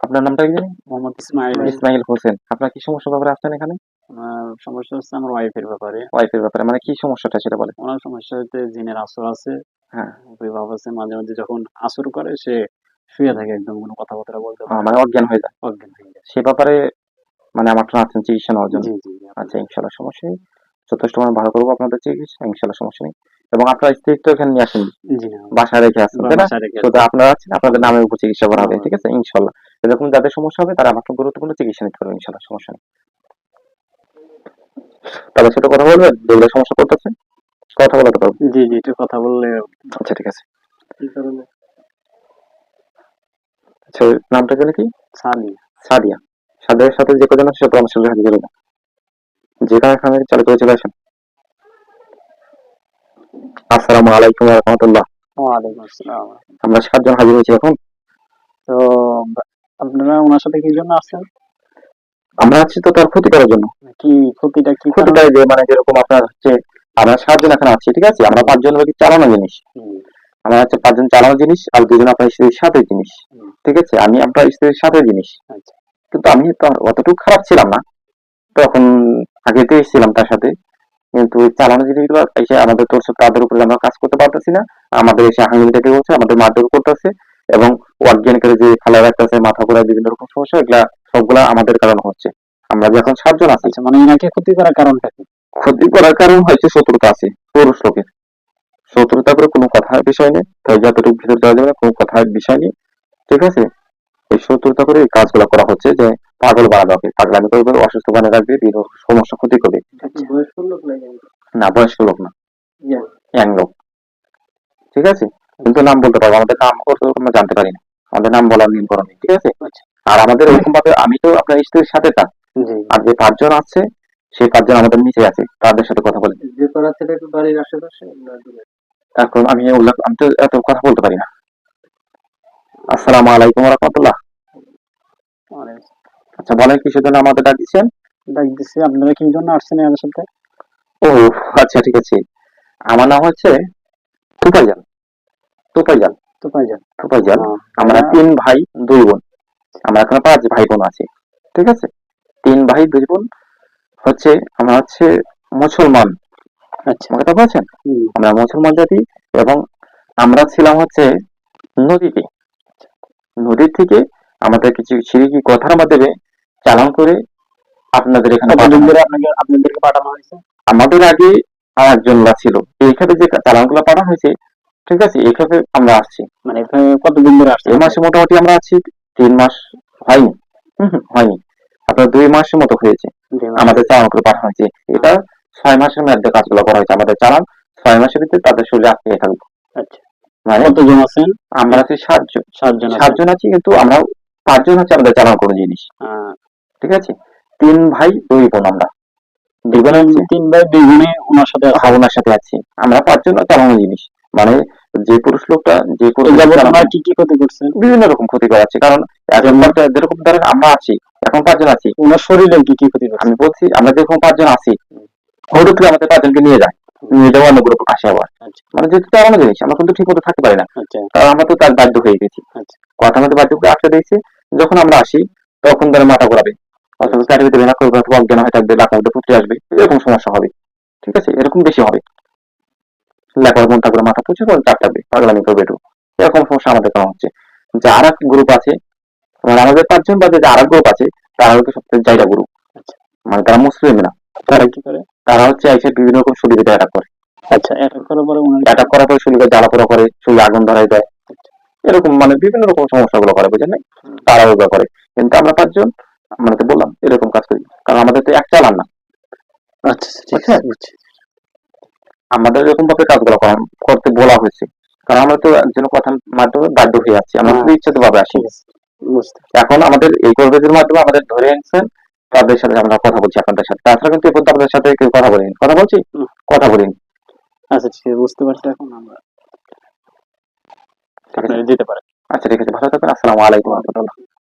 আপনার নামটা কি? জানি মোহাম্মদ ইসমাইল ইসমাইল হোসেন। আপনার কি সমস্যা ব্যাপারে আসছেন এখানে? সমস্যা হচ্ছে আমার ওয়াইফের ব্যাপারে। ওয়াইফের ব্যাপারে। মানে কি সমস্যাটা সেটা বলে ওনার সমস্যা হচ্ছে জিনের আসর আছে। হ্যাঁ। আছে মাঝে মাঝে যখন আসর করে সে শুয়ে থাকে একদম কোনো কথাবার্তা বলতে পারে মানে অজ্ঞান হয়ে যায়। অজ্ঞান হয়ে যায়। সে ব্যাপারে মানে আমার আছেন চিকিৎসা নেওয়ার জন্য। আচ্ছা ইনশাল্লাহ সমস্যা নেই। যথেষ্ট মানে ভালো করব আপনাদের চিকিৎসা ইনশাল্লাহ সমস্যা নেই। এবং আপনার স্ত্রী তো এখানে নিয়ে আসেন বাসায় রেখে আসেন তাই না? আপনারা আছেন আপনাদের নামের উপর চিকিৎসা করা হবে হ্যাঁ। ঠিক আছে? ইনশাল্লাহ এরকম যাদের সমস্যা হবে তারা আপনার গুরুত্বপূর্ণ চিকিৎসা নিতে পারবে ইনশাল্লাহ সমস্যা নেই। তাহলে সেটা কথা বলবেন যেগুলো সমস্যা করতেছে? কথা বলাতে পারব জি জি একটু কথা বললে আচ্ছা ঠিক আছে। আচ্ছা নামটা জানি কি? সানি সাদিয়া। সাদিয়ার সাথে যে কজন আছে সে পরামর্শ হাজির করব যেখানে এখানে চালু করে চলে আসেন আসসালামু আলাইকুম রহমতুল্লাহ। আমরা সাতজন হাজির হয়েছি এখন। আপনারা ওনার সাথে কি জন্য আসছেন? আমরা আছি তো তার ক্ষতি করার জন্য। কি ক্ষতিটা কি ক্ষতিটা যে মানে যেরকম আপনার হচ্ছে আমরা সাতজন এখন আছি ঠিক আছে? আমরা পাঁচজন ব্যক্তি চালানো জিনিস। আমরা হচ্ছে পাঁচজন চালানো জিনিস আর দুজন আপনার স্ত্রীর সাথে জিনিস ঠিক আছে? আমি আপনার স্ত্রীর সাথে জিনিস। আচ্ছা। কিন্তু আমি তো অতটুকু খারাপ ছিলাম না। তখন আগে তো এসেছিলাম তার সাথে। কিন্তু ওই চালানো জিনিসগুলো এসে আমাদের তোর সাথে তাদের উপরে আমরা কাজ করতে পারতেছি না। আমাদের এসে হাঙ্গিল থেকে হচ্ছে আমাদের মারধর করতেছে। এবং অজ্ঞান করে যে খেলা রাখতেছে মাথা ঘোরা বিভিন্ন রকম সমস্যা এগুলা সবগুলা আমাদের কারণে হচ্ছে। আমরা যে এখন সাতজন আছি মানে এনাকে ক্ষতি করার কারণটা কি? ক্ষতি করার কারণ হচ্ছে শত্রুতা আছে পুরুষ লোকের। শত্রুতা করে কোনো কথার বিষয় নেই তাই যতটুকু ভিতর দেওয়া যাবে না, কোনো কথার বিষয় নেই। ঠিক আছে? এই শত্রুতা করে এই কাজগুলো করা হচ্ছে যে পাগল বানাবে পাগলামি করবে অসুস্থ বানিয়ে রাখবে বিভিন্ন সমস্যা ক্ষতি করবে। না বয়স্ক লোক না। ইয়াং লোক। ঠিক আছে? কিন্তু নাম বলতে পারব আমাদের নাম করতে আমরা জানতে পারি না আমাদের নাম বলার নিয়ম করা ঠিক আছে। আর আমাদের এরকম ভাবে আমি তো আপনার স্ত্রীর সাথে জি। আর যে পাঁচজন আছে সেই পাঁচজন আমাদের নিচে আছে তাদের সাথে কথা বলি যে পাড়া থেকে বাড়ির আশেপাশে এখন আমি উল্লেখ আমি তো এত কথা বলতে পারি না। আসসালামু আলাইকুম রহমতুল্লাহ আচ্ছা বলেন কিসের জন্য আমাদের ডাক দিচ্ছেন? ডাক দিচ্ছি আপনারা কি জন্য আসছেন আমাদের সাথে ও আচ্ছা ঠিক আছে। আমার নাম হচ্ছে তুপাইজান তুপাইজান তো পাই যান তুপাইজান হ্যাঁ। আমরা তিন ভাই দুই বোন। আমরা এখন পাঁচ ভাই বোন আছি ঠিক আছে? তিন ভাই দুই বোন হচ্ছে আমরা হচ্ছে মুসলমান। আচ্ছা। কথা বলছেন? আমরা মুসলমান জাতি এবং আমরা ছিলাম হচ্ছে নদীতে। নদীর থেকে আমাদের কিছু সিরিকি কথার মাধ্যমে চালান করে আপনাদের এখানে আপনাদেরকে পাঠানো হয়েছে? আমাদের আগে আরেকজন ছিল। এইখানে যে চালানগুলো পাঠানো হয়েছে ঠিক আছে এইভাবে আমরা আসছি। মানে কতদিন ধরে আসছেন? এই মাসে মোটামুটি আমরা আছি তিন মাস হয়নি। হয়নি। আপনার দুই মাসের মতো হয়েছে। আমাদের চালান করে পাঠানো হয়েছে। এটা ছয় মাসের মধ্যে কাজগুলো করা হয়েছে। আমাদের চালান ছয় মাসের ভিতরে তাদের শরীরে আটকে থাকবে। আচ্ছা। মানে কতজন আছেন? আমরা আছি সাতজন। সাতজন সাতজন আছি কিন্তু আমরা পাঁচজন হচ্ছে আমাদের চালান কোনো জিনিস। ঠিক আছে? তিন ভাই দুই বোন আমরা। দুই বোন তিন ভাই দুই বোনে ওনার সাথে আছে ভাবনার সাথে আছি। আমরা পাঁচজন চালানো জিনিস। মানে যে পুরুষ লোকটা যে কি কি ক্ষতি করছেন বিভিন্ন রকম ক্ষতি করাচ্ছে কারণ যেরকম ধরেন আমরা আছি এখন পাঁচজন আছি। ওনার শরীরে কি কি ক্ষতি আমি বলছি আমরা যেরকম পাঁচজন আছি হঠাৎ করে আমাদের পাঁচজনকে নিয়ে যায়। নিয়ে যাওয়া অন্য গ্রুপ আসে আবার। আচ্ছা। মানে যেহেতু চালানো জিনিস আমরা কিন্তু ঠিক মতো থাকতে পারি না। আচ্ছা। কারণ আমরা তো তার বাধ্য হয়ে গেছি। আচ্ছা। কথা মতো বাধ্য করে আটকে দিয়েছি। যখন আমরা আসি তখন ধরে মাথা ঘোরাবে। অথবা চারি ভিতরে না করবে অথবা অজ্ঞান হয়ে থাকবে লাখ মধ্যে ফুটে আসবে। এরকম সমস্যা হবে। ঠিক আছে? এরকম বেশি হবে। লেখার মন থাকবে মাথা পুছে করে থাকবে পাগলামি করবে একটু এরকম সমস্যা আমাদের কেমন হচ্ছে? যে আর গ্রুপ আছে মানে আমাদের পাঁচজন বাদে যে আর গ্রুপ আছে তারা হচ্ছে সবচেয়ে জায়গা গ্রুপ আচ্ছা। মানে তারা মুসলিম না। তারা কি করে? তারা হচ্ছে এসে বিভিন্ন রকম সুবিধা অ্যাটাক করে। আচ্ছা অ্যাটাক করার পরে অ্যাটাক করার পরে শরীরে জ্বালা করে শরীরে আগুন ধরাই দেয়। এরকম মানে বিভিন্ন রকম সমস্যাগুলো করে বুঝেন নাই তারা ওগুলো করে। কিন্তু আমরা পাঁচজন আমরা তো বললাম এরকম কাজ করি। কারণ আমাদের তো এক চালান না। আচ্ছা ঠিক আচ্ছা। আছে বুঝছি। আমাদের এরকম ভাবে কাজগুলো করা- করতে বলা হয়েছে। কারণ আমরা তো একজনের কথার মাধ্যমে বাধ্য হয়ে যাচ্ছি আমরা হ্যাঁ। তো ভাবে আসি আছে। এখন আমাদের এই কর্মীদের মাধ্যমে আমাদের ধরে এনেছেন তাদের সাথে আমরা কথা বলছি আপনাদের সাথে। তাছাড়া কিন্তু এ পর্যন্ত আপনাদের সাথে কেউ কথা বলিনি। কথা বলছি? কথা বলিনি। আচ্ছা ঠিক আছে বুঝতে পারছি। এখন আমরা যেতে পারেন। আচ্ছা ঠিক আছে। ভালো থাকবেন। আসসালামু আলাইকুম। রহমতুল্লাহ